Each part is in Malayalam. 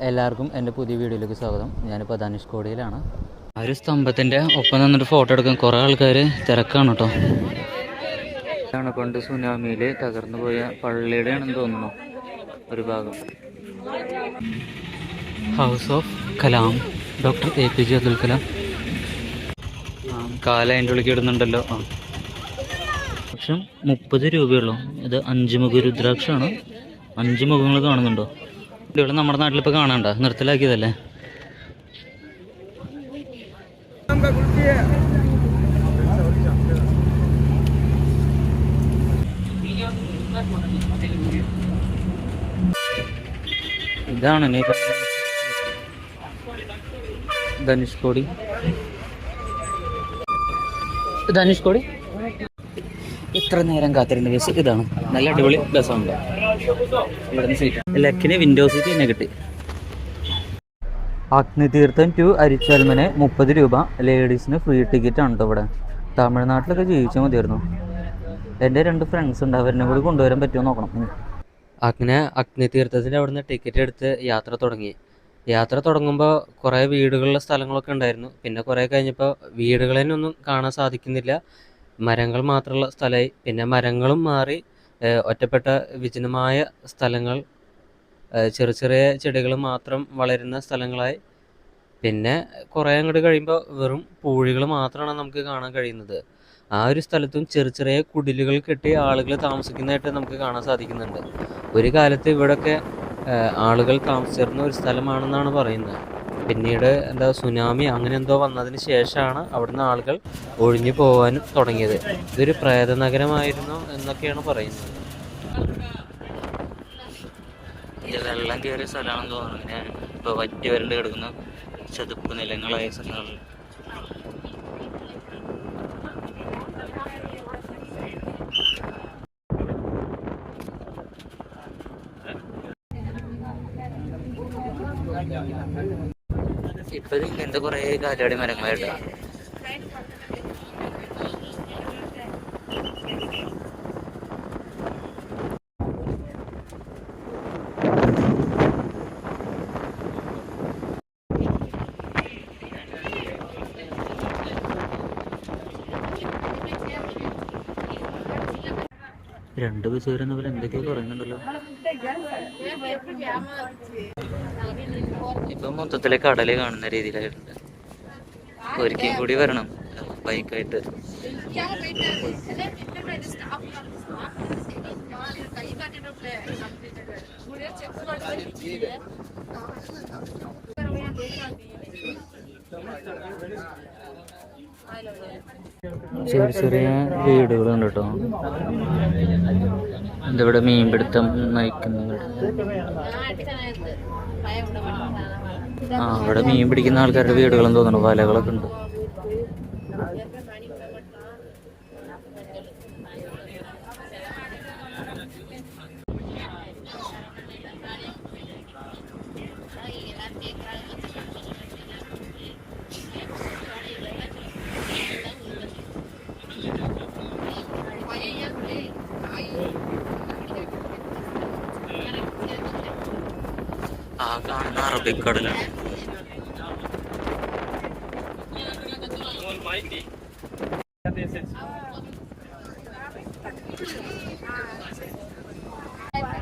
എല്ലാവർക്കും എന്റെ പുതിയ വീഡിയോയിലേക്ക് സ്വാഗതം. ഞാനിപ്പോൾ ധനുഷ് കോടിയിലാണ്. ആ ഒരു സ്തംഭത്തിന്റെ ഒപ്പം നിന്നിട്ട് ഫോട്ടോ എടുക്കാൻ കുറേ ആൾക്കാർ തിരക്കാണ് കേട്ടോ ഇതാണ് പണ്ട് സുനാമിയിൽ തകർന്നു പോയ പള്ളിയുടെ ആണെന്ന് തോന്നുന്നു ഒരു ഭാഗം. House of Kalam doctor A P J Abdul Kalam. കാല അതിന്റെ ഉള്ളിൽ ഇടുന്നുണ്ടല്ലോ ആ. പക്ഷെ മുപ്പത് രൂപയുള്ളൂ ഇത് അഞ്ച് മുഖ രുദ്രാക്ഷമാണ് അഞ്ച് മുഖങ്ങൾ കാണുന്നുണ്ടോ? ഇവിടെ നമ്മുടെ നാട്ടിലിപ്പോൾ കാണണ്ട നിർത്തലാക്കിയതല്ലേ? ഇതാണ് ധനുഷ്കോടി ധനുഷ്കോടി ഇത്ര നേരം കാത്തിരുന്ന ബസ് ഇതാണ്. നല്ല അടിപൊളി ബസ്സാണ് ഇവിടുന്ന് സീറ്റ് ലക്കിന് വിൻഡോ സീറ്റ് തന്നെ കിട്ടി. അഗ്നിതീർത്ഥം ടു അരിച്ചാൽമനെ മുപ്പത് രൂപ. ലേഡീസിന് ഫ്രീ ടിക്കറ്റ് ആണ് കേട്ടോ ഇവിടെ. തമിഴ്നാട്ടിലൊക്കെ ജീവിച്ചാൽ മതിയായിരുന്നു. എന്റെ രണ്ട് ഫ്രണ്ട്സ് ഉണ്ട് അവരിനെ കൂടി കൊണ്ടുവരാൻ പറ്റുമോ നോക്കണം. അങ്ങനെ അഗ്നിതീർത്ഥത്തിന്റെ അവിടുന്ന് ടിക്കറ്റ് എടുത്ത് യാത്ര തുടങ്ങി. യാത്ര തുടങ്ങുമ്പോൾ കുറേ വീടുകളിലെ സ്ഥലങ്ങളൊക്കെ ഉണ്ടായിരുന്നു. പിന്നെ കുറേ കഴിഞ്ഞപ്പോൾ ഒന്നും കാണാൻ സാധിക്കുന്നില്ല. മരങ്ങൾ മാത്രമുള്ള സ്ഥലമായി പിന്നെ മരങ്ങളും മാറി ഒറ്റപ്പെട്ട വിജനമായ സ്ഥലങ്ങൾ ചെറിയ ചെറിയ ചെടികൾ മാത്രം വളരുന്ന സ്ഥലങ്ങളായി. പിന്നെ കുറേ അങ്ങോട്ട് കഴിയുമ്പോൾ വെറും പൂഴികൾ മാത്രമാണ് നമുക്ക് കാണാൻ കഴിയുന്നത്. ആ ഒരു സ്ഥലത്തും ചെറിയ ചെറിയ കുടിലുകൾ കെട്ടി ആളുകൾ താമസിക്കുന്നതായിട്ട് നമുക്ക് കാണാൻ സാധിക്കുന്നുണ്ട്. ഒരു കാലത്ത് ഇവിടെയൊക്കെ ആളുകൾ താമസിച്ചിരുന്ന ഒരു സ്ഥലമാണെന്നാണ് പറയുന്നത്. പിന്നീട് എന്താ സുനാമി അങ്ങനെ എന്തോ വന്നതിന് ശേഷമാണ് അവിടുന്ന് ആളുകൾ ഒഴിഞ്ഞു പോകാനും തുടങ്ങിയത്. ഇതൊരു പ്രേത നഗരമായിരുന്നു എന്നൊക്കെയാണ് പറയുന്നത്. വെള്ളം കയറിയ സ്ഥലമാണെന്ന് തോന്നുന്നു. ഇങ്ങനെ ഇപ്പോൾ വറ്റി വരണ്ട് കിടക്കുന്ന ചതുപ്പ് നിലങ്ങളായ സ്ഥലങ്ങളിൽ ഇപ്പൊ ഇങ്ങനത്തെ കുറേ കാറ്റാടി മരങ്ങളായിട്ടാണ് രണ്ട് ബസ് വരുന്ന പോലെ എന്തൊക്കെയോ പറയുന്നുണ്ടല്ലോ ഇപ്പൊ മൊത്തത്തിലെ കടൽ കാണുന്ന രീതിയിലായിട്ടുണ്ട്. ഒരിക്കലും കൂടി വരണം. ബൈക്കായിട്ട്. ചെറിയ ചെറിയ വീടുകളുണ്ട് കേട്ടോ ഇതിവിടെ മീൻപിടുത്തം നയിക്കുന്നവർ ആ അവിടെ മീൻ പിടിക്കുന്ന ആൾക്കാരുടെ വീടുകളും തോന്നുന്നു വലകളൊക്കെ ഉണ്ട് ആ കാണുന്ന അറബിക്കടലാണ്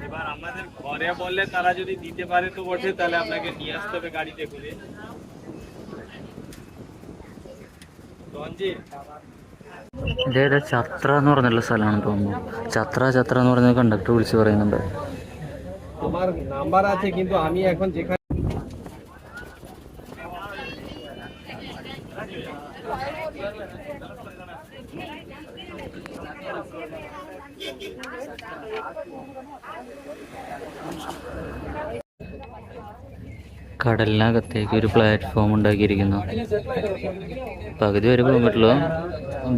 এবার আমাদের ঘরে বললে তারা যদি দিতে পারে তো বটে তাহলে আপনাকে নিয়ে আসতে হবে গাড়িতে করে রঞ্জিত ഇതേതാ ഛത്ര എന്ന് പറഞ്ഞുള്ള സ്ഥലമാണെന്ന് തോന്നുന്നു ഛത്ര ഛത്ര എന്ന് പറഞ്ഞ കണ്ടക്ടർ വിളിച്ച് പറയുന്നുണ്ട് আমার নাম্বার আছে কিন্তু আমি এখন যেখানে കടലിനകത്തേക്ക് ഒരു പ്ലാറ്റ്ഫോം ഉണ്ടാക്കിയിരിക്കുന്നു. പകുതി വരെ പോകാൻ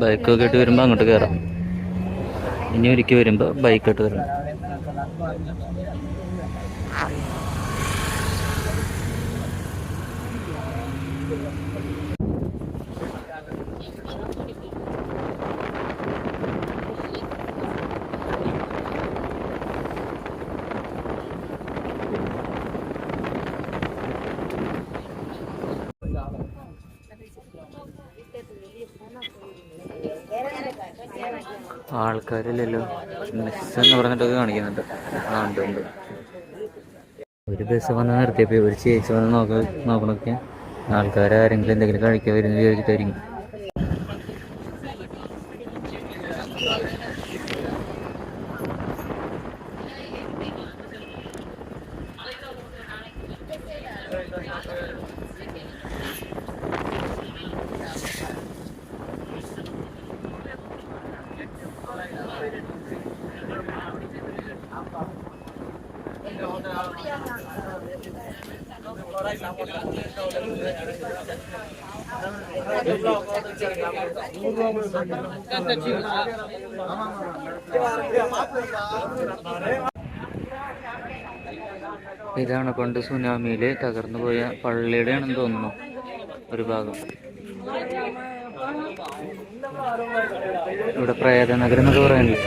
ബൈക്കൊക്കെ ആയിട്ട് വരുമ്പോൾ അങ്ങോട്ട് കയറാം ഇനി ഒരിക്കൽ വരുമ്പോൾ ബൈക്കായിട്ട് വരണം. ആൾക്കാരില്ലല്ലോ. മിസ് എന്ന് പറഞ്ഞിട്ടൊക്കെ കാണിക്കുന്നുണ്ട്. ആ ഉണ്ട് ഉണ്ട്. ഒരു ബസ് വന്ന് നിർത്തിയപ്പോൾ ഒരു ചേച്ചി വന്ന് നോക്ക നോക്കണൊക്കെ. ആൾക്കാരാരെങ്കിലും എന്തെങ്കിലും കഴിക്കാൻ വരുന്ന വിചാരിച്ചിട്ടായിരിക്കും ഇതാണ് സുനാമിയിൽ തകർന്നു പോയ പള്ളിയുടെ ആണെന്ന് തോന്നുന്നു ഒരു ഭാഗം. ഇവിടെ പ്രേത നഗരം എന്നൊക്കെ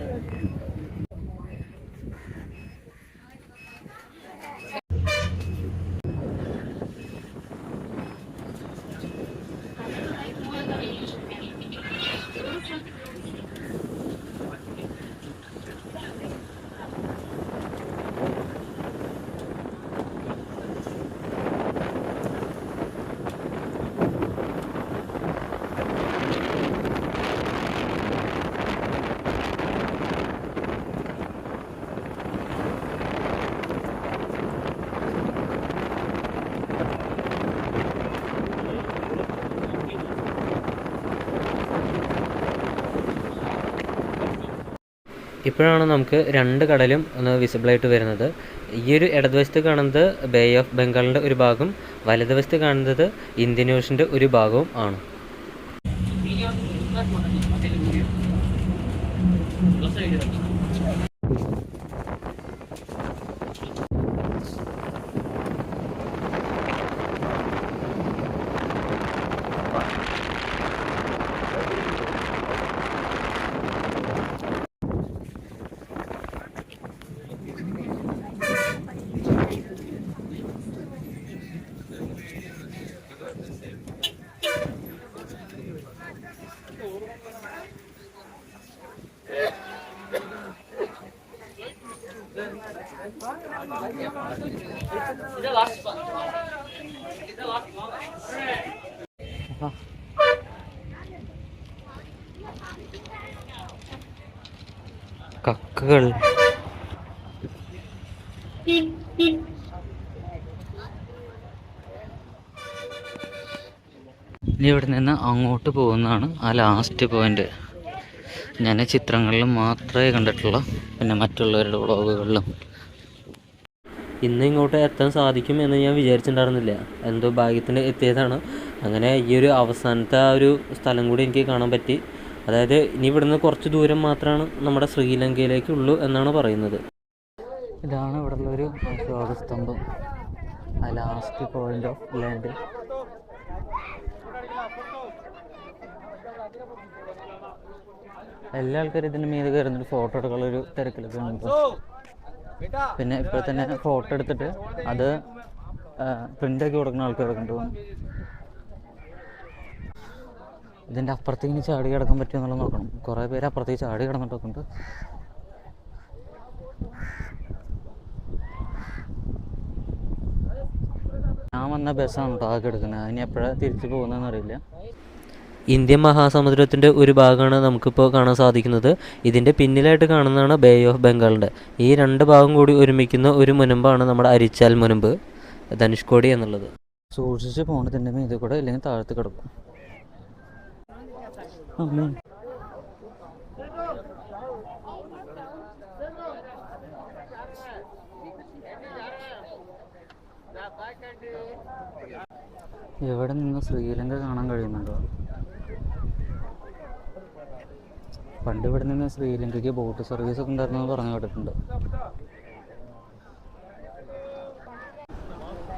ഇപ്പോഴാണ് നമുക്ക് രണ്ട് കടലും ഒന്ന് വിസിബിളായിട്ട് വരുന്നത്. ഈ ഒരു ഇടതുവശത്ത് കാണുന്നത് ബേ ഓഫ് ബംഗാളിന്റെ ഒരു ഭാഗം വലതുവശത്ത് കാണുന്നത് ഇന്ത്യൻ ഓഷന്റെ ഒരു ഭാഗവും ആണ്. കക്കകൾ. ഇനി ഇവിടെ നിന്ന് അങ്ങോട്ട് പോകുന്നതാണ് ആ ലാസ്റ്റ് പോയിന്റ് ഞാൻ ചിത്രങ്ങളിലും മാത്രമേ കണ്ടിട്ടുള്ളൂ. പിന്നെ മറ്റുള്ളവരുടെ വ്ളോഗുകളിലും ഇന്ന് ഇങ്ങോട്ട് എത്താൻ സാധിക്കും എന്ന് ഞാൻ വിചാരിച്ചിട്ടുണ്ടായിരുന്നില്ല. എന്തോ ഭാഗ്യത്തിന് എത്തിയതാണ്. അങ്ങനെ ഈ ഒരു അവസാനത്തെ ആ ഒരു സ്ഥലം കൂടി എനിക്ക് കാണാൻ പറ്റി. അതായത് ഇനി ഇവിടുന്ന് കുറച്ച് ദൂരം മാത്രമാണ് നമ്മുടെ ശ്രീലങ്കയിലേക്ക് ഉള്ളൂ എന്നാണ് പറയുന്നത്. ഇതാണ് ഇവിടെ ഒരു അശോകസ്തംഭം. ലാസ്റ്റ് പോയിന്റ് ഓഫ് ലാൻഡ് എല്ലാ ആൾക്കാരും ഇതിന് മീത് കയറുന്നൊരു ഫോട്ടോ എടുക്കാനുള്ള ഒരു തിരക്കിലൊക്കെ ഉണ്ട്. പിന്നെ ഇപ്പോൾ തന്നെ ഫോട്ടോ എടുത്തിട്ട് അത് പ്രിന്റ് ആക്കി കൊടുക്കുന്ന ആൾക്കാരൊക്കെ ഉണ്ട് ഇതിന്റെ അപ്പുറത്തേക്ക് ഇനി ചാടി കിടക്കാൻ പറ്റുമോ എന്നുള്ളത് നോക്കണം. കുറേ പേര് അപ്പുറത്തേക്ക് ചാടി കിടന്നിട്ടൊക്കെ ഉണ്ട്. ഞാൻ വന്ന ബസ്സാണ് കേട്ടോ ആകെ എടുക്കുന്നത്. അതിന് എപ്പോഴാണ് തിരിച്ചു പോകുന്നതെന്ന് അറിയില്ല. ഇന്ത്യൻ മഹാസമുദ്രത്തിന്റെ ഒരു ഭാഗമാണ് നമുക്കിപ്പോൾ കാണാൻ സാധിക്കുന്നത്. ഇതിന്റെ പിന്നിലായിട്ട് കാണുന്നതാണ് ബേ ഓഫ് ബംഗാളിന്റെ ഈ രണ്ട് ഭാഗം കൂടി ഒരുമിക്കുന്ന ഒരു മുനമ്പാണ് നമ്മുടെ അരിച്ചാൽ മുനമ്പ്. ധനുഷ്കോടി എന്നുള്ളത്. സൂക്ഷിച്ച് പോണതിന്റെ ഇത് കൂടെ ഇല്ലെങ്കിൽ താഴത്ത് കിടക്കും. ഇവിടെ നിന്ന് ശ്രീലങ്ക കാണാൻ കഴിയുന്നുണ്ടോ? പണ്ട് ഇവിടെ നിന്ന് ശ്രീലങ്കയ്ക്ക് ബോട്ട് സർവീസ് ഒക്കെ ഉണ്ടായിരുന്നു പറഞ്ഞു കേട്ടിട്ടുണ്ട്.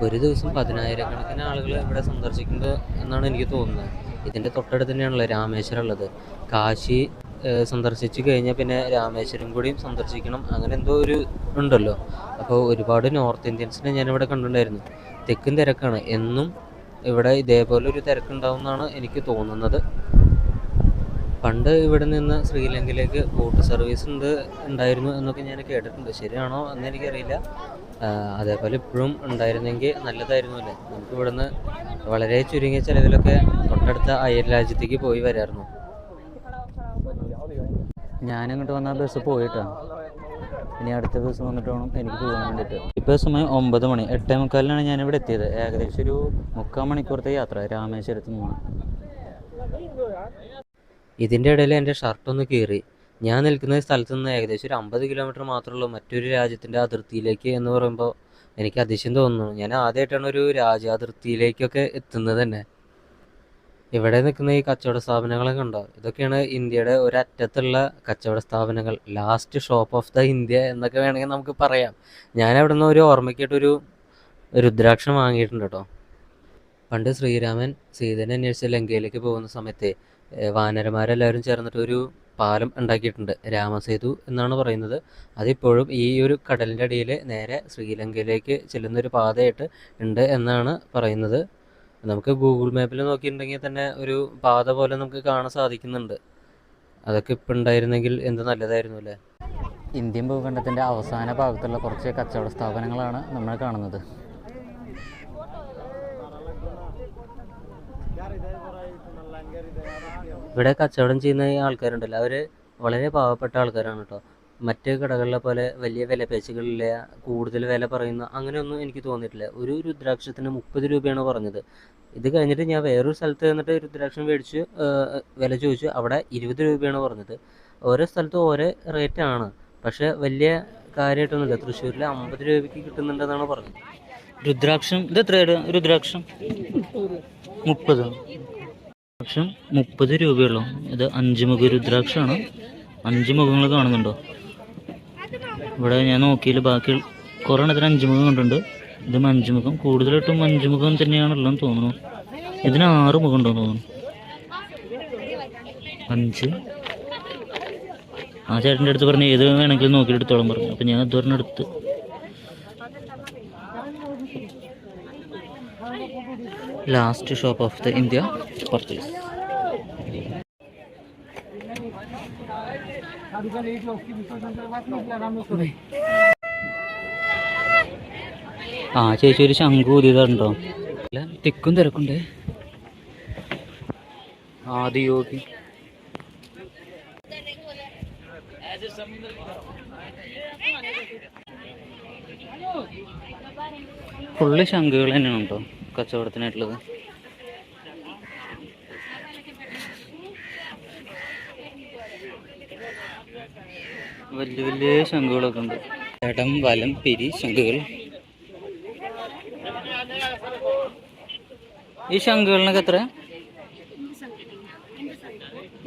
ഒരു ദിവസം പതിനായിരക്കണക്കിന് ആളുകൾ ഇവിടെ സന്ദർശിക്കുന്നത് എന്നാണ് എനിക്ക് തോന്നുന്നത്. ഇതിന്റെ തൊട്ടടുത്ത് തന്നെയാണല്ലോ രാമേശ്വരം ഉള്ളത്. കാശി സന്ദർശിച്ചു കഴിഞ്ഞാൽ പിന്നെ രാമേശ്വരം കൂടിയും സന്ദർശിക്കണം. അങ്ങനെ എന്തോ ഒരു ഉണ്ടല്ലോ. അപ്പോൾ ഒരുപാട് നോർത്ത് ഇന്ത്യൻസിനെ ഞാനിവിടെ കണ്ടിട്ടുണ്ടായിരുന്നു. തെക്കും തിരക്കാണ്. എന്നും ഇവിടെ ഇതേപോലെ ഒരു തിരക്കുണ്ടാവും എന്നാണ് എനിക്ക് തോന്നുന്നത്. പണ്ട് ഇവിടെ നിന്ന് ശ്രീലങ്കയിലേക്ക് ബോട്ട് സർവീസ് ഉണ്ട് ഉണ്ടായിരുന്നു എന്നൊക്കെ ഞാൻ കേട്ടിട്ടുണ്ട്. ശരിയാണോ എന്ന് എനിക്കറിയില്ല. അതേപോലെ ഇപ്പോഴും ഉണ്ടായിരുന്നെങ്കിൽ നല്ലതായിരുന്നു അല്ലേ? നമുക്ക് ഇവിടുന്ന് വളരെ ചുരുങ്ങിയ ചിലവിലൊക്കെ തൊട്ടടുത്ത അയൽ രാജ്യത്തേക്ക് പോയി വരായിരുന്നു ഞാനിങ്ങോട്ട് വന്ന ബസ് പോയിട്ടാണ് ഇനി അടുത്ത ബസ് വന്നിട്ട് വേണം എനിക്ക് പോകാൻ വേണ്ടിയിട്ട്. ഇപ്പോൾ സമയം ഒമ്പത് മണി. എട്ടേ മുക്കാലിനാണ് ഞാനിവിടെ എത്തിയത്. ഏകദേശം ഒരു മുക്കാൽ മണിക്കൂറത്തെ യാത്ര. രാമേശ്വരത്ത് നിന്ന്. ഇതിന്റെ ഇടയിൽ എന്റെ ഷർട്ടൊന്ന് കീറി. ഞാൻ നിൽക്കുന്ന സ്ഥലത്ത് നിന്ന് ഏകദേശം ഒരു അമ്പത് കിലോമീറ്റർ മാത്രമുള്ളൂ മറ്റൊരു രാജ്യത്തിന്റെ അതിർത്തിയിലേക്ക് എന്ന് പറയുമ്പോൾ എനിക്ക് അതിശയം തോന്നുന്നു. ഞാൻ ആദ്യമായിട്ടാണ് ഒരു രാജ്യാതിർത്തിയിലേക്കൊക്കെ എത്തുന്നത് തന്നെ. ഇവിടെ നിൽക്കുന്ന ഈ കച്ചവട സ്ഥാപനങ്ങളൊക്കെ ഉണ്ടോ? ഇതൊക്കെയാണ് ഇന്ത്യയുടെ ഒരറ്റത്തുള്ള കച്ചവട സ്ഥാപനങ്ങൾ. Last shop of the India എന്നൊക്കെ വേണമെങ്കിൽ നമുക്ക് പറയാം. ഞാൻ അവിടെ നിന്ന് ഒരു ഓർമ്മയ്ക്കായിട്ടൊരു രുദ്രാക്ഷം വാങ്ങിയിട്ടുണ്ട് കേട്ടോ. പണ്ട് ശ്രീരാമൻ സീതനെ അന്വേഷിച്ച് ലങ്കയിലേക്ക് പോകുന്ന സമയത്ത് വാനരന്മാരെല്ലാവരും ചേർന്നിട്ട് ഒരു പാലം ഉണ്ടാക്കിയിട്ടുണ്ട് രാമസേതു എന്നാണ് പറയുന്നത്. അതിപ്പോഴും ഈ ഒരു കടലിന്റെ അടിയിൽ നേരെ ശ്രീലങ്കയിലേക്ക് ചെല്ലുന്ന ഒരു പാതയായിട്ട് ഉണ്ട് എന്നാണ് പറയുന്നത്. നമുക്ക് ഗൂഗിൾ മാപ്പിൽ നോക്കിയിട്ടുണ്ടെങ്കിൽ തന്നെ ഒരു പാത പോലെ നമുക്ക് കാണാൻ സാധിക്കുന്നുണ്ട്. അതൊക്കെ ഇപ്പം ഉണ്ടായിരുന്നെങ്കിൽ എന്ത് നല്ലതായിരുന്നു അല്ലേ? ഇന്ത്യൻ ഭൂഖണ്ഡത്തിന്റെ അവസാന ഭാഗത്തുള്ള കുറച്ച് കച്ചവട സ്ഥാപനങ്ങളാണ് നമ്മൾ കാണുന്നത്. ഇവിടെ കച്ചവടം ചെയ്യുന്ന ആൾക്കാരുണ്ടല്ലോ. അവർ വളരെ പാവപ്പെട്ട ആൾക്കാരാണ് കേട്ടോ. മറ്റ് കടകളിലെ പോലെ വലിയ വില പേശുകളില്ല കൂടുതൽ വില പറയുന്ന അങ്ങനെയൊന്നും എനിക്ക് തോന്നിയിട്ടില്ല. ഒരു രുദ്രാക്ഷത്തിന് മുപ്പത് രൂപയാണ് പറഞ്ഞത്. ഇത് കഴിഞ്ഞിട്ട് ഞാൻ വേറൊരു സ്ഥലത്ത് നിന്നിട്ട് രുദ്രാക്ഷം മേടിച്ച് വില ചോദിച്ചു. അവിടെ ഇരുപത് രൂപയാണ് പറഞ്ഞത്. ഓരോ സ്ഥലത്തും ഓരോ റേറ്റാണ് പക്ഷേ വലിയ കാര്യമായിട്ടൊന്നുമില്ല തൃശ്ശൂരിൽ അമ്പത് രൂപയ്ക്ക് കിട്ടുന്നുണ്ടെന്നാണ് പറഞ്ഞത്. രുദ്രാക്ഷം ഇത് എത്രയാണ് രുദ്രാക്ഷം? മുപ്പത്. രുദ്രാക്ഷം മുപ്പത് രൂപയുള്ളൂ. ഇത് അഞ്ച് മുഖ രുദ്രാക്ഷമാണ്. അഞ്ച് മുഖങ്ങൾ കാണുന്നുണ്ടോ? ഇവിടെ ഞാൻ നോക്കിയിൽ ബാക്കി കുറേ എണ്ണത്തിന് അഞ്ച് മുഖം കണ്ടിട്ടുണ്ട്. ഇത് അഞ്ച് മുഖം. കൂടുതലായിട്ടും അഞ്ച് മുഖം തന്നെയാണുള്ളതെന്ന് തോന്നുന്നു. ഇതിന് ആറ് മുഖം ഉണ്ടോ തോന്നുന്നു. അഞ്ച്. ആ ചേട്ടന്റെ അടുത്ത് പറഞ്ഞ് ഏത് വേണമെങ്കിലും നോക്കിയിട്ട് പറഞ്ഞു. അപ്പം ഞാൻ ഇതൊരെണ്ണം എടുത്ത് last shop of the India purchase ആ ചേച്ചി ഒരു ശംഖു ഊതിയതുണ്ടോ അല്ല തിക്കും തിരക്കുണ്ട്. ആദിയോഗി ഫുള്ള് ശംഖുകൾ തന്നെയാണ് കേട്ടോ കച്ചവടത്തിനായിട്ടുള്ളത്? വലിയ വലിയ ശംഖുകളൊക്കെ ഉണ്ട്. ചടം വലം പിരി ശംഖുകൾ. ഈ ശംഖുകളിനൊക്കെ എത്ര?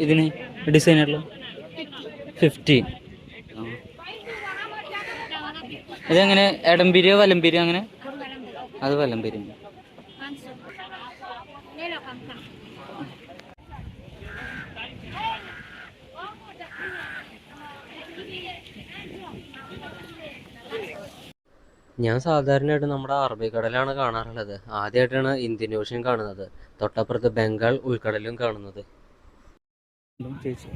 ഇതിന് ഡിസൈനുള്ള ഫിഫ്റ്റി ഇതെങ്ങനെ എടംപിരിയോ വലംപിരിയോ അങ്ങനെ? അത് വലംപിരി ഞാൻ സാധാരണയായിട്ട് നമ്മുടെ അറബിക്കടലാണ് കാണാറുള്ളത്. ആദ്യമായിട്ടാണ് ഇന്ത്യൻ ഓഷ്യൻ കാണുന്നത്. തൊട്ടപ്പുറത്ത് ബംഗാൾ ഉൾക്കടലും കാണുന്നത്. ചേച്ചി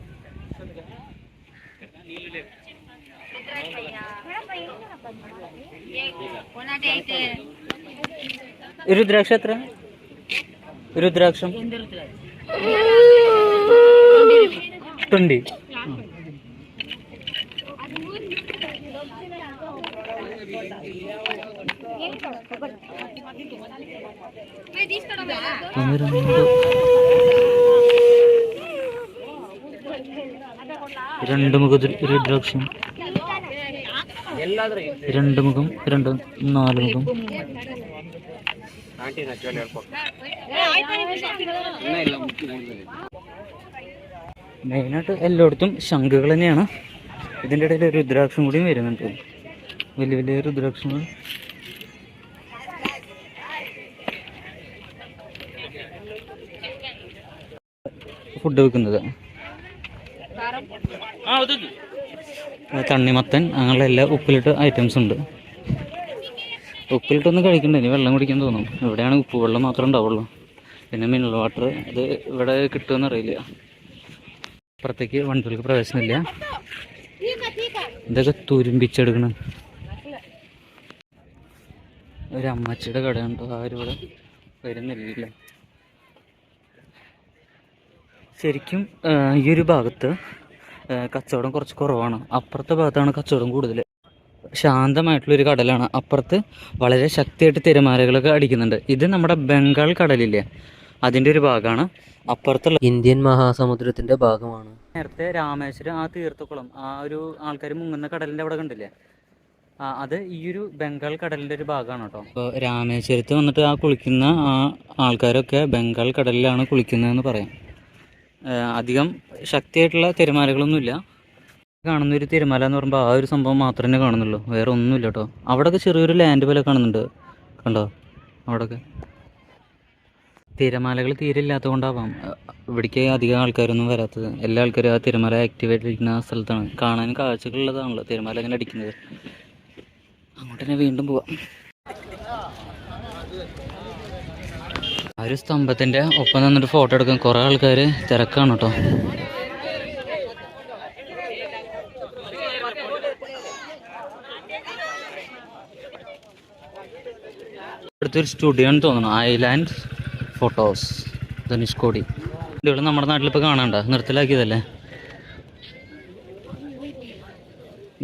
ഈ രുദ്രാക്ഷം? എത്ര രുദ്രാക്ഷം? ട്വന്റി. രണ്ട് മുഖ രുദ്രാക്ഷം. രണ്ട് മുഖം രണ്ട് നാല് മുഖം. മെയിനായിട്ട് എല്ലായിടത്തും ശംഖുകൾ തന്നെയാണ്. ഇതിന്റെ ഇടയിൽ ഒരു രുദ്രാക്ഷം കൂടിയും വരുന്നുണ്ട്. വലിയ വലിയ രുദ്രാക്ഷങ്ങൾ. ഫുഡ് വെക്കുന്നത്. തണ്ണിമത്തൻ അങ്ങനെയുള്ള എല്ലാ ഉപ്പിലിട്ട് ഐറ്റംസ് ഉണ്ട്. ഉപ്പിലിട്ടൊന്നും കഴിക്കണ്ട ഇനി വെള്ളം കുടിക്കാൻ തോന്നും. ഇവിടെയാണ് ഉപ്പ് വെള്ളം മാത്രമേ ഉണ്ടാവുള്ളൂ. പിന്നെ മിനറൽ വാട്ടർ ഇത് ഇവിടെ കിട്ടുമെന്ന് അറിയില്ല. അപ്പുറത്തേക്ക് വണ്ടികൾക്ക് പ്രവേശനമില്ല. ഇതൊക്കെ തുരുമ്പിച്ചെടുക്കണം. ഒരു അമ്മച്ചിയുടെ കടയുണ്ടോ. ആരും ഇവിടെ വരുന്നില്ല ശരിക്കും ഈ ഒരു ഭാഗത്ത് കച്ചവടം കുറച്ച് കുറവാണ്. അപ്പുറത്തെ ഭാഗത്താണ് കച്ചവടം കൂടുതൽ ശാന്തമായിട്ടുള്ളൊരു കടലാണ്. അപ്പുറത്ത് വളരെ ശക്തിയായിട്ട് തിരമാലകളൊക്കെ അടിക്കുന്നുണ്ട്. ഇത് നമ്മുടെ ബംഗാൾ കടലില്ലേ? അതിന്റെ ഒരു ഭാഗമാണ്. അപ്പുറത്തുള്ള ഇന്ത്യൻ മഹാസമുദ്രത്തിന്റെ ഭാഗമാണ്. നേരത്തെ രാമേശ്വരം ആ തീർത്ഥക്കുളം ആ ഒരു ആൾക്കാർ മുങ്ങുന്ന കടലിന്റെ അവിടെ കണ്ടില്ലേ? അത് ഈ ഒരു ബംഗാൾ കടലിന്റെ ഒരു ഭാഗമാണ് കേട്ടോ. അപ്പോൾ രാമേശ്വരത്ത് വന്നിട്ട് ആ കുളിക്കുന്ന ആ ആൾക്കാരൊക്കെ ബംഗാൾ കടലിലാണ് കുളിക്കുന്നതെന്ന് പറയാം. അധികം ശക്തിയായിട്ടുള്ള തിരമാലകളൊന്നുമില്ല. കാണുന്ന ഒരു തിരമാല എന്ന് പറയുമ്പോൾ ആ ഒരു സംഭവം മാത്രമേ കാണുന്നുള്ളൂ. വേറെ ഒന്നുമില്ല കേട്ടോ. അവിടെയൊക്കെ ചെറിയൊരു ലാൻഡ് പോലെ കാണുന്നുണ്ട്. കണ്ടോ? അവിടെയൊക്കെ തിരമാലകൾ തീരെ ഇല്ലാത്തത് കൊണ്ടാവാം ഇവിടേക്ക് അധികം ആൾക്കാരൊന്നും വരാത്തത്. എല്ലാ ആൾക്കാരും ആ തിരമാല ആക്ടിവേറ്റ് ഇരിക്കുന്ന ആ സ്ഥലത്താണ്. കാണാൻ കാഴ്ചകളുള്ളതാണല്ലോ തിരമാല ഇങ്ങനെ അടിക്കുന്നത്. അങ്ങോട്ട് തന്നെ വീണ്ടും പോവാം. ആ ഒരു സ്തംഭത്തിന്റെ ഒപ്പം നിന്നിട്ട് ഫോട്ടോ എടുക്കാൻ കുറേ ആൾക്കാർ തിരക്കാണ് കേട്ടോ അടുത്തൊരു സ്റ്റുഡിയോ എന്ന് തോന്നുന്നു. ഐലാൻഡ് ഫോട്ടോസ് ധനുഷ്കോടി ഇവിടെ നമ്മുടെ നാട്ടിലിപ്പോൾ കാണണ്ട നിർത്തലാക്കിയതല്ലേ?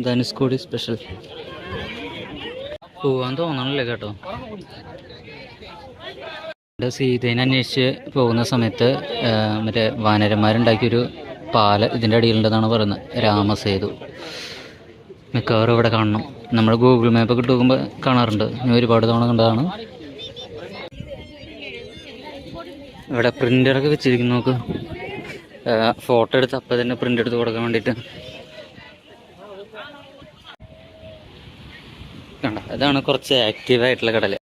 ധനുഷ്കോടി സ്പെഷ്യൽ പോവാൻ തോന്നണല്ലേ കേട്ടോ. സീതേനെ അന്വേഷിച്ച് പോകുന്ന സമയത്ത് മറ്റേ വാനരന്മാരുണ്ടാക്കിയൊരു പാല ഇതിന്റെ അടിയിലുണ്ടെന്നാണ് പറയുന്നത്. രാമസേതു. മിക്കവാറും ഇവിടെ കാണണം. നമ്മൾ ഗൂഗിൾ മാപ്പൊക്കെ ഇട്ട് നോക്കുമ്പോൾ കാണാറുണ്ട്. ഞാൻ ഒരുപാട് തവണ കണ്ടതാണ്. ഇവിടെ പ്രിന്ററൊക്കെ വെച്ചിരിക്കുന്നു നോക്ക്. ഫോട്ടോ എടുത്ത് അപ്പം തന്നെ പ്രിന്റ് എടുത്ത് കൊടുക്കാൻ വേണ്ടിയിട്ട്. കണ്ട ഇതാണ് കുറച്ച് ആക്റ്റീവായിട്ടുള്ള കടൽ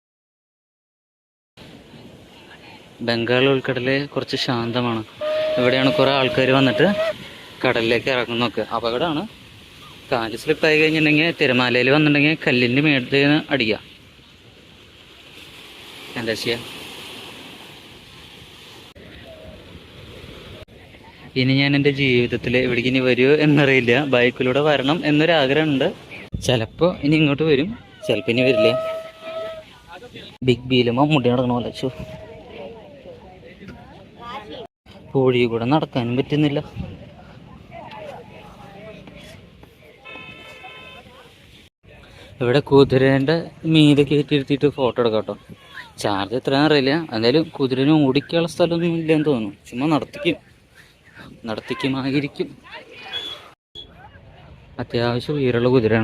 ബംഗാൾ ഉൾക്കടൽ കുറച്ച് ശാന്തമാണ്. ഇവിടെയാണ് കുറേ ആൾക്കാർ വന്നിട്ട് കടലിലേക്ക് ഇറങ്ങുന്നൊക്കെ അപകടമാണ്. കാൽ സ്ലിപ്പായി കഴിഞ്ഞിട്ടുണ്ടെങ്കിൽ തിരമാലയിൽ വന്നിട്ടുണ്ടെങ്കിൽ കല്ലിന്റെ മേടത്തിൽ നിന്ന് അടിക്കുക. എന്താ ചെയ്യുക ഇനി ഞാൻ എന്റെ ജീവിതത്തിൽ ഇവിടേക്ക് ഇനി വരുമോ എന്നറിയില്ല. ബൈക്കിലൂടെ വരണം എന്നൊരാഗ്രഹമുണ്ട്. ചിലപ്പോൾ ഇനി ഇങ്ങോട്ട് വരും. ചിലപ്പോൾ ഇനി വരില്ലേ? ബിഗ് ബീലും മുടി നടക്കണ പോലെ. ചോ പൂഴി കൂടെ നടക്കാനും പറ്റുന്നില്ല. ഇവിടെ കുതിരേന്റെ മീതെ കയറ്റിയിരുത്തിയിട്ട് ഫോട്ടോ എടുക്കാം കേട്ടോ. ചാർജ് എത്രയാണെന്ന് അറിയില്ല. എന്തായാലും കുതിരനെ ഓടിക്കാനുള്ള സ്ഥലമൊന്നും ഇല്ലെന്ന് തോന്നുന്നു. ചുമ്മാ നടത്തിക്കും. നടത്തിക്കുമായിരിക്കും. അത്യാവശ്യം ഉയരുള്ള കുതിര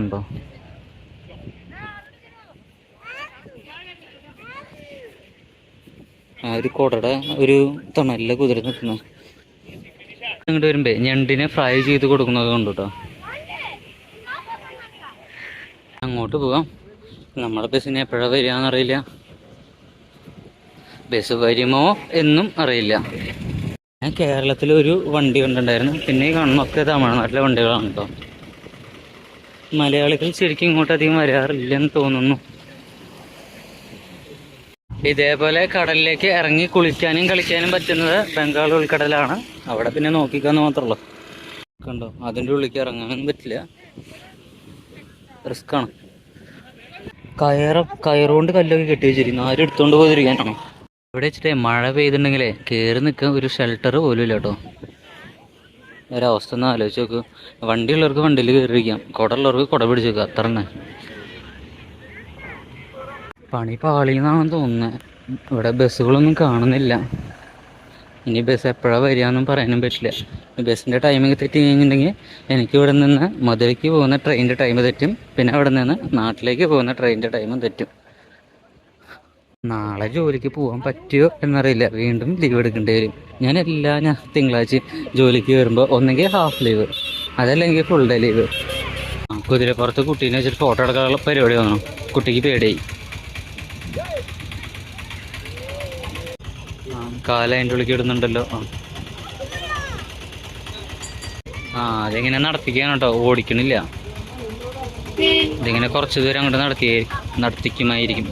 ആ ഒരു കുടയുടെ ഒരു തണലിലെ കുതിര നിൽക്കുന്നു. ഇങ്ങോട്ട് വരുമ്പേ ഞണ്ടിനെ ഫ്രൈ ചെയ്ത് കൊടുക്കുന്നത് കൊണ്ട് കേട്ടോ അങ്ങോട്ട് പോവാം. നമ്മുടെ ബസ്സിന് എപ്പോഴാണ് വരികയെന്നറിയില്ല ബസ് വരുമോ എന്നും അറിയില്ല. ഞാൻ കേരളത്തിൽ ഒരു വണ്ടി കണ്ടുണ്ടായിരുന്നു പിന്നെ ഈ കാണുന്നൊക്കെ തമിഴ്നാട്ടിലെ വണ്ടികളാണ് കേട്ടോ മലയാളികൾ ശരിക്കും ഇങ്ങോട്ട് അധികം വരാറില്ലെന്ന് തോന്നുന്നു. ഇതേപോലെ കടലിലേക്ക് ഇറങ്ങി കുളിക്കാനും കളിക്കാനും പറ്റുന്നത് ബംഗാൾ ഉൾക്കടലാണ്. അവിടെ പിന്നെ നോക്കിക്കാന്ന് മാത്രമല്ലോ കണ്ടോ? അതിന്റെ ഉള്ളിലേക്ക് ഇറങ്ങാനൊന്നും പറ്റില്ല. റിസ്ക് ആണ്. കയറ കയറുകൊണ്ട് കല്ലൊക്കെ കെട്ടി വെച്ചിരിക്കുന്നു. ആരും എടുത്തോണ്ട് പോയിരിക്കാനാണ് ഇവിടെ വെച്ചിട്ടേ മഴ പെയ്തിട്ടുണ്ടെങ്കിലേ കയറി നിൽക്കാൻ ഒരു ഷെൽട്ടർ പോലും ഇല്ല കേട്ടോ. ഒരവസ്ഥ ഒന്ന് ആലോചിച്ച് നോക്ക്. വണ്ടിയുള്ളവർക്ക് വണ്ടിയിൽ കയറിയിരിക്കാം. കുടമുള്ളവർക്ക് കുട പിടിച്ച് നോക്കുക അത്ര തന്നെ പണി പാളിയെന്നാണെന്ന് തോന്നുന്നത് ഇവിടെ ബസ്സുകളൊന്നും കാണുന്നില്ല. ഇനി ബസ് എപ്പോഴാണ് വരികയെന്നും പറയാനും പറ്റില്ല. ബസ്സിന്റെ ടൈമിങ് തെറ്റി കഴിഞ്ഞിട്ടുണ്ടെങ്കിൽ എനിക്ക് ഇവിടെ നിന്ന് മധുരയ്ക്ക് പോകുന്ന ട്രെയിനിന്റെ ടൈം തെറ്റും പിന്നെ അവിടെ നിന്ന് നാട്ടിലേക്ക് പോകുന്ന ട്രെയിനിന്റെ ടൈമും തെറ്റും. നാളെ ജോലിക്ക് പോകാൻ പറ്റുമോ എന്നറിയില്ല. വീണ്ടും ലീവ് എടുക്കേണ്ടി വരും. ഞാൻ എല്ലാ ഞാൻ തിങ്കളാഴ്ച ജോലിക്ക് വരുമ്പോൾ ഒന്നെങ്കിൽ ഹാഫ് ലീവ് അതല്ലെങ്കിൽ ഫുൾ ഡേ ലീവ് കുതിരപ്പുറത്ത് കുട്ടീനെ വെച്ചിട്ട് ഫോട്ടോ എടുക്കാനുള്ള പരിപാടി വന്നു. കുട്ടിക്ക് പേടിയായി. കാല അതിന്റെ ഉള്ളിൽ ഇടുന്നുണ്ടല്ലോ. ആ. അതിങ്ങനെ നടത്തിക്കാണ് കേട്ടോ. ഓടിക്കണില്ല. ഇതിങ്ങനെ കുറച്ച് ദൂരം അങ്ങോട്ട് നടത്തി നടത്തിക്കുമായിരിക്കും.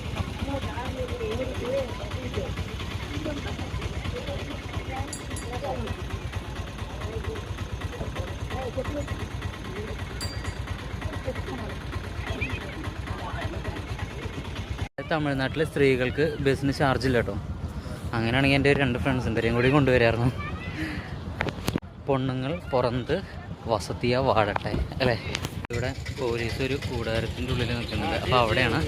തമിഴ്നാട്ടിലെ സ്ത്രീകൾക്ക് ബസ്സിന് ചാർജ് ഇല്ല കേട്ടോ. അങ്ങനെയാണെങ്കിൽ എന്റെ ഒരു രണ്ട് ഫ്രണ്ട്സിന്റെയും കൂടി കൊണ്ടുവരായിരുന്നു. പൊണ്ണുങ്ങൾ പുറന്ത് വസതിയ വാടട്ടെ അല്ലേ? ഇവിടെ പോലീസ് ഒരു കൂടാരത്തിന്റെ ഉള്ളിൽ നിൽക്കുന്നുണ്ട്. അപ്പോൾ അവിടെയാണ്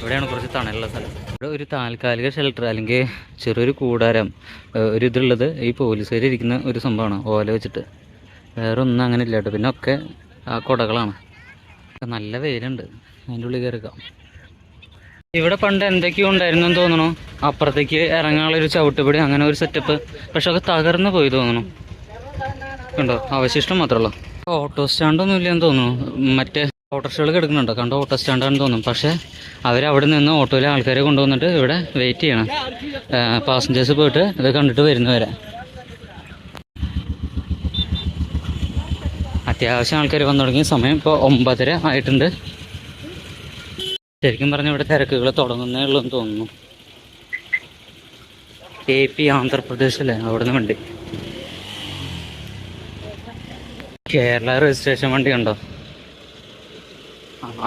ഇവിടെയാണ് കുറച്ച് തണലുള്ള സ്ഥലം. ഇവിടെ ഒരു താൽക്കാലിക ഷെൽട്ടർ അല്ലെങ്കിൽ ചെറിയൊരു കൂടാരം ഒരു ഇതുള്ളത് ഈ പോലീസുകാർ ഇരിക്കുന്ന ഒരു സംഭവമാണ്. ഓല വെച്ചിട്ട്. വേറെ ഒന്നും അങ്ങനെ ഇല്ല കേട്ടോ. പിന്നെ ഒക്കെ ആ കുടകളാണ്. നല്ല വെയിലുണ്ട്. അതിന്റെ ഉള്ളിൽ കയറിക്കാം ഇവിടെ പണ്ട് എന്തൊക്കെയോ ഉണ്ടായിരുന്നു തോന്നുന്നു. അപ്പുറത്തേക്ക് ഇറങ്ങാനുള്ള ഒരു ചവിട്ടുപടി അങ്ങനെ ഒരു സെറ്റപ്പ് പക്ഷെ അത് തകർന്നു പോയി തോന്നുന്നു. കണ്ടോ? അവശിഷ്ടം മാത്രമല്ല ഓട്ടോ സ്റ്റാൻഡൊന്നും ഇല്ലെന്ന് തോന്നുന്നു. മറ്റേ ഓട്ടോറിക്ഷകൾ കിടക്കുന്നുണ്ടോ. കണ്ടോ? ഓട്ടോ സ്റ്റാൻഡാണെന്ന് തോന്നുന്നു. പക്ഷേ അവരവിടെ നിന്ന് ഓട്ടോയിലെ ആൾക്കാരെ കൊണ്ടുവന്നിട്ട് ഇവിടെ വെയിറ്റ് ചെയ്യണം. പാസഞ്ചേഴ്സ് പോയിട്ട് ഇത് കണ്ടിട്ട് വരുന്നവരെ അത്യാവശ്യം ആൾക്കാർ വന്നു തുടങ്ങിയ സമയം ഇപ്പോൾ ഒമ്പതര ആയിട്ടുണ്ട്. ശരിക്കും പറഞ്ഞാൽ ഇവിടെ തിരക്കുകൾ തുടങ്ങുന്നേ ഉള്ളൂ എന്ന് തോന്നുന്നു. എ പി ആന്ധ്രാപ്രദേശ് അല്ലേ അവിടെ വണ്ടി. കേരള രജിസ്ട്രേഷൻ വണ്ടി ഉണ്ടോ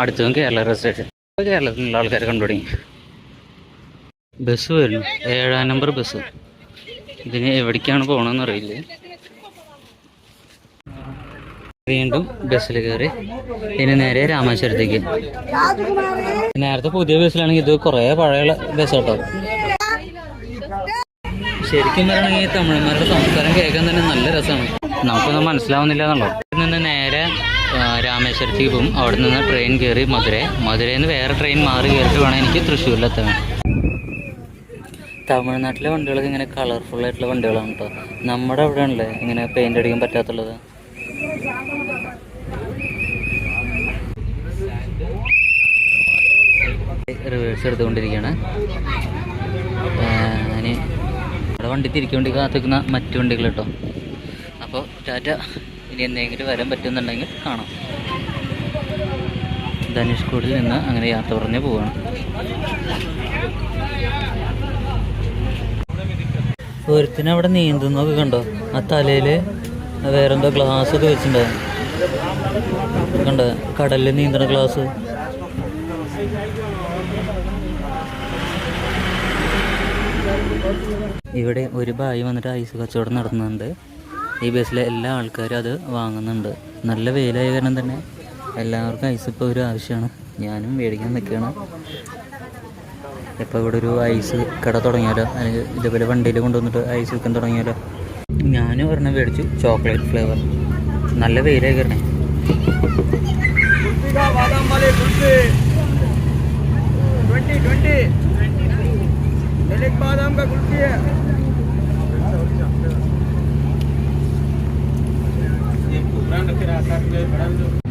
അടുത്തതും കേരള രജിസ്ട്രേഷൻ കേരളത്തിലുള്ള ആൾക്കാർ കണ്ടു ബസ് വരുന്നു. ഏഴാം നമ്പർ ബസ്. ഇതിന് എവിടേക്കാണ് പോകണമെന്ന് അറിയില്ല. വീണ്ടും ബസ്സിൽ കയറി. ഇനി നേരെ രാമേശ്വരത്തേക്ക്. നേരത്തെ പുതിയ ബസ്സിലാണെങ്കിൽ ഇത് കുറേ പഴയ ബസ് കേട്ടോ. ശരിക്കും പറയണമെങ്കിൽ തമിഴന്മാരുടെ സംസ്കാരം കേൾക്കാൻ തന്നെ നല്ല രസമാണ്. നമുക്കൊന്നും മനസ്സിലാവുന്നില്ല എന്നുള്ളൂ ഇവിടെ നിന്ന് നേരെ രാമേശ്വരത്തേക്ക് പോകും. അവിടെ നിന്ന് ട്രെയിൻ കയറി മധുര. മധുരയിൽ നിന്ന് വേറെ ട്രെയിൻ മാറി കയറിയിട്ട് വേണം എനിക്ക് തൃശ്ശൂരിലെത്താൻ. തമിഴ്നാട്ടിലെ വണ്ടികളൊക്കെ ഇങ്ങനെ കളർഫുൾ ആയിട്ടുള്ള വണ്ടികളാണ് കേട്ടോ. നമ്മുടെ അവിടെ ആണല്ലേ ഇങ്ങനെ പെയിന്റ് അടിക്കാൻ പറ്റാത്തുള്ളത്? റിവേഴ്സ് എടുത്തുകൊണ്ടിരിക്കുകയാണ് ഞാൻ ഇവിടെ വണ്ടി തിരിക്കൊണ്ടി കാത്തിക്കുന്ന മറ്റു വണ്ടികൾ കേട്ടോ. അപ്പോൾ ടാറ്റ ഇനി എന്തെങ്കിലും വരാൻ പറ്റുന്നുണ്ടെങ്കിൽ കാണാം. ധനുഷ്കോടിൽ നിന്ന് അങ്ങനെ യാത്ര പറഞ്ഞ് പോവാണ്. ഒരുത്തിന് അവിടെ നീന്തുന്നൊക്കെ കണ്ടോ? ആ തലയിൽ വേറെന്തോ ഗ്ലാസ് ഒക്കെ വെച്ചിട്ടുണ്ടായിരുന്നു. കണ്ടോ? കടലിൽ നീന്തണ ഗ്ലാസ് ഇവിടെ ഒരു ബായി വന്നിട്ട് ഐസ് കച്ചവടം നടത്തുന്നുണ്ട്. ഈ ബസ്സിലെ എല്ലാ ആൾക്കാരും അത് വാങ്ങുന്നുണ്ട്. നല്ല വെയിലായ കാരണം തന്നെ എല്ലാവർക്കും ഐസ് ഇപ്പോൾ ഒരു ആവശ്യമാണ്. ഞാനും മേടിക്കാൻ നിൽക്കുകയാണ്. ഇപ്പോൾ ഇവിടെ ഒരു ഐസ് കട തുടങ്ങിയാലോ? അല്ലെങ്കിൽ ഇതേപോലെ വണ്ടിയിൽ കൊണ്ടുവന്നിട്ട് ഐസ് വിൽക്കാൻ തുടങ്ങിയാലോ? ഞാനും ഒരെണ്ണം മേടിച്ചു. Chocolate flavour. നല്ല വെയിലായ കയറണേ ട്വന്റി ട്വന്റി एक बादाम का कुल्फी है। ये प्रोग्राम रखे रहा था